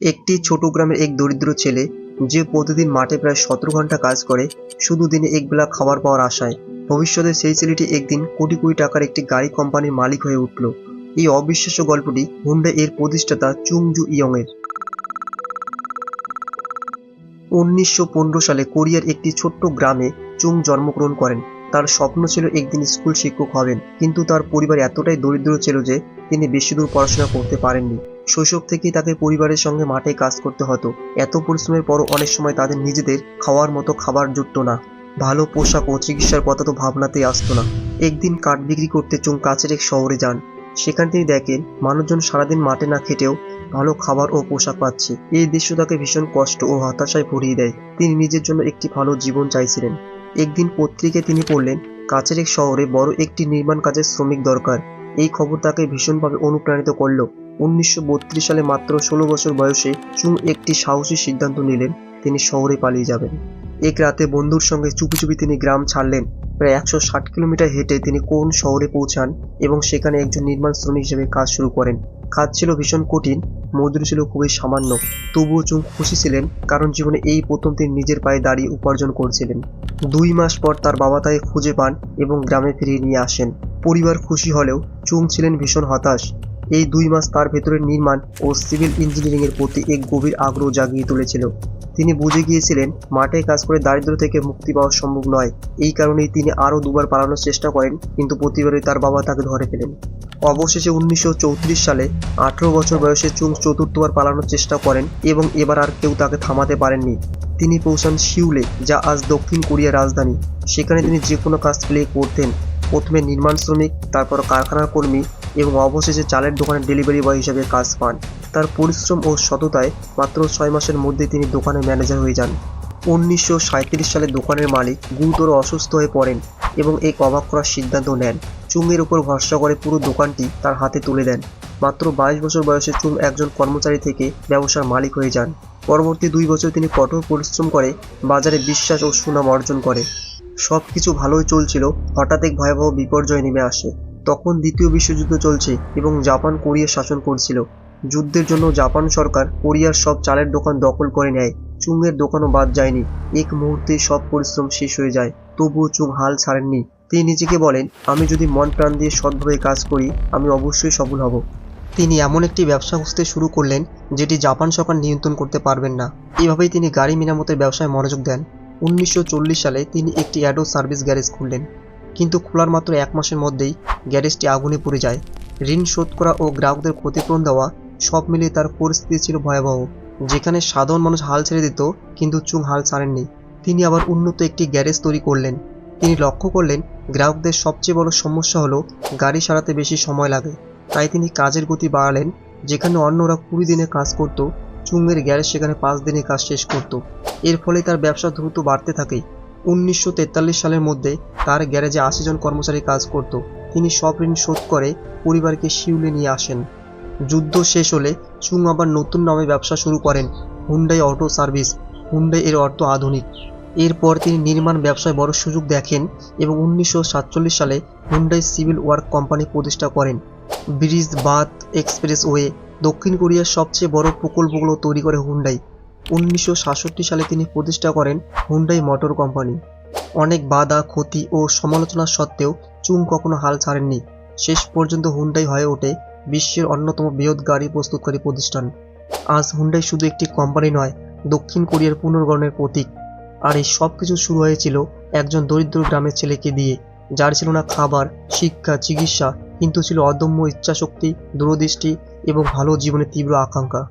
একটি ছোট গ্রামের এক দরিদ্র ছেলে যে প্রতিদিন মাঠে প্রায় সতেরো ঘণ্টা কাজ করে, শুধু দিনে একবেলা খাবার পাওয়ার আশায়। ভবিষ্যতে সেই ছেলেটি একদিন কোটি কোটি টাকার একটি গাড়ি কোম্পানির মালিক হয়ে উঠল। এই অবিশ্বাস্য গল্পটি হুন্ডা এর প্রতিষ্ঠাতা চুংজু ইয়ং এর উনিশশো পনেরো সালে কোরিয়ার একটি ছোট্ট গ্রামে চুং জন্মগ্রহণ করেন। তার স্বপ্ন ছিল একদিন স্কুল শিক্ষক হবেন, কিন্তু তার পরিবার এতটাই দরিদ্র ছিল যে তিনি বেশি দূর পড়াশোনা করতে পারেননি। শৈশব থেকেই তাকে পরিবারের সঙ্গে মাঠে কাজ করতে হতো। এত পরিশ্রমের পরও অনেক সময় তাদের নিজেদের খাওয়ার মতো খাবার জুটত না। ভালো পোশাক ও চিকিৎসার কথা তো ভাবনাতেই আসতো না। একদিন কাঠ বিক্রি করতে চুং কাছের এক শহরে যান। সেখানে তিনি দেখেন, মানুষজন সারাদিন মাঠে না খেটেও ভালো খাবার ও পোশাক পাচ্ছে। এই দৃশ্য তাকে ভীষণ কষ্ট ও হতাশায় ভরিয়ে দেয়। তিনি নিজের জন্য একটি ভালো জীবন চাইছিলেন। একদিন পত্রিকায় তিনি পড়লেন, কাছের এক শহরে বড় একটি নির্মাণ কাজের শ্রমিক দরকার। এই খবর তাকে ভীষণভাবে অনুপ্রাণিত করল। উনিশশো বত্রিশ সালে মাত্র ষোলো বছর বয়সে চুং একটি সাহসী সিদ্ধান্ত নিলেন, তিনি শহরে পালিয়ে যাবেন। এক রাতে বন্ধুর সঙ্গে চুপি চুপি তিনি গ্রাম ছাড়লেন। প্রায় একশো ষাট কিলোমিটার হেঁটে তিনি কোন শহরে পৌঁছান এবং সেখানে একজন নির্মাণ শ্রমিক হিসেবে কাজ শুরু করেন। কাজ ছিল ভীষণ কঠিন, মজুরি ছিল খুবই সামান্য। তবুও চুং খুশি ছিলেন, কারণ জীবনে এই প্রথম তিনি নিজের পায়ে দাঁড়িয়ে উপার্জন করছিলেন। দুই মাস পর তার বাবা তাকে খুঁজে পান এবং গ্রামে ফিরিয়ে নিয়ে আসেন। পরিবার খুশি হলেও চুং ছিলেন ভীষণ হতাশ। এই দুই মাস তার ভেতরে নির্মাণ ও সিভিল ইঞ্জিনিয়ারিং এর প্রতি এক গভীর আগ্রহ জাগিয়ে তুলেছিল। তিনি বুঝে গিয়েছিলেন, মাঠে কাজ করে দারিদ্র থেকে মুক্তি পাওয়া সম্ভব নয়। এই কারণেই তিনি আরও দুবার পালানোর চেষ্টা করেন, কিন্তু প্রতিবারই তার বাবা তাকে ধরে ফেলেন। অবশেষে উনিশশো চৌত্রিশ সালে আঠেরো বছর বয়সে চুং চতুর্থবার পালানোর চেষ্টা করেন এবং এবার আর কেউ তাকে থামাতে পারেননি। তিনি পৌঁছান সিউলে, যা আজ দক্ষিণ কোরিয়ার রাজধানী। সেখানে তিনি যে কোনো কাজ প্লে করতেন। প্রথমে নির্মাণ শ্রমিক, তারপর কারখানার কর্মী এবং অবশেষে চালের দোকানের ডেলিভারি বয় হিসেবে কাজ পান। তার পরিশ্রম ও সততায় মাত্র ছয় মাসের মধ্যে তিনি দোকানের ম্যানেজার হয়ে যান। উনিশশো সাঁইত্রিশ সালে দোকানের মালিক গুরুতর অসুস্থ হয়ে পড়েন এবং এক অবাক করার সিদ্ধান্ত নেন। চুংয়ের উপর ভরসা করে পুরো দোকানটি তার হাতে তুলে দেন। মাত্র বাইশ বছর বয়সে চুং একজন কর্মচারী থেকে ব্যবসার মালিক হয়ে যান। পরবর্তী দুই বছর তিনি কঠোর পরিশ্রম করে বাজারে বিশ্বাস ও সুনাম অর্জন করে। সব কিছু ভালোই চলছিল, হঠাৎ এক ভয়াবহ বিপর্যয় নেমে আসে। তখন দ্বিতীয় বিশ্বযুদ্ধ চলছে এবং জাপান কোরিয়া শাসন করছিল। যুদ্ধের জন্য জাপান সরকার কোরিয়ার সব চালের দোকান দখল করে নেয়। চুংয়ের দোকানও বাদ যায়নি। এক মুহূর্তে সব পরিশ্রম শেষ হয়ে যায়। তবুও চুং হাল ছাড়েননি। তিনি নিজেকে বলেন, আমি যদি মন প্রাণ দিয়ে সৎভাবে কাজ করি, আমি অবশ্যই সফল হব। তিনি এমন একটি ব্যবসা খুঁজতে শুরু করলেন, যেটি জাপান সরকার নিয়ন্ত্রণ করতে পারবেন না। এভাবেই তিনি গাড়ি মেরামতের ব্যবসায় মনোযোগ দেন। উনিশশো চল্লিশ সালে তিনি একটি অ্যাডো সার্ভিস গ্যারেজ খুললেন। কিন্তু খোলার মাত্র এক মাসের মধ্যেই গ্যারেজটি আগুনে পড়ে যায়। ঋণ শোধ করা ও গ্রাহকদের ক্ষতিপূরণ দেওয়া সব মিলিয়ে তার পরিস্থিতি ছিল ভয়াবহ, যেখানে সাধারণ মানুষ হাল ছেড়ে দিত কিন্তু চুং হাল ছাড়েননি। তিনি আবার উন্নত একটি গ্যারেজ তৈরি করলেন। তিনি লক্ষ্য করলেন, গ্রাহকদের সবচেয়ে বড় সমস্যা হলো গাড়ি সারাতে বেশি সময় লাগে। তাই তিনি কাজের গতি বাড়ালেন, যেখানে অন্যরা কুড়ি দিনে কাজ করত চুংয়ের গ্যারেজ সেখানে পাঁচ দিনে কাজ শেষ করত। এর ফলে তার ব্যবসা দ্রুত বাড়তে থাকে। উনিশশো তেতাল্লিশ সালের মধ্যে তার গ্যারেজে আশি জন কর্মচারী কাজ করত। তিনি সব ঋণ শোধ করে পরিবারকে শিউলে নিয়ে আসেন। যুদ্ধ শেষ হলে চুং আবার নতুন নামে ব্যবসা শুরু করেন হুন্ডাই অটো সার্ভিস। হুন্ডাই এর অর্থ আধুনিক। এরপর তিনি নির্মাণ ব্যবসায় বড় সুযোগ দেখেন এবং উনিশশো সাতচল্লিশ সালে হুন্ডাই সিভিল ওয়ার্ক কোম্পানি প্রতিষ্ঠা করেন। ব্রিজ বাথ এক্সপ্রেসওয়ে দক্ষিণ কোরিয়ার সবচেয়ে বড় প্রকল্পগুলো তৈরি করে হুন্ডাই। উনিশশো সাতষট্টি সালে তিনি প্রতিষ্ঠা করেন হুন্ডাই মোটর কোম্পানি অনেক বাধা, ক্ষতি ও সমালোচনা সত্ত্বেও চুং কখনো হাল ছাড়েননি। শেষ পর্যন্ত হুন্ডাই হয়ে ওঠে বিশ্বের অন্যতম বৃহৎ গাড়ি প্রস্তুতকারী প্রতিষ্ঠান। আজ হুন্ডাই শুধু একটি কোম্পানি নয়, দক্ষিণ কোরিয়ার পুনর্গঠনের প্রতীক। আর এই সব কিছু শুরু হয়েছিল একজন দরিদ্র গ্রামের ছেলেকে দিয়ে, যার ছিল না খাবার, শিক্ষা, চিকিৎসা, কিন্তু ছিল অদম্য ইচ্ছাশক্তি, দূরদৃষ্টি এবং ভালো জীবনের তীব্র আকাঙ্ক্ষা।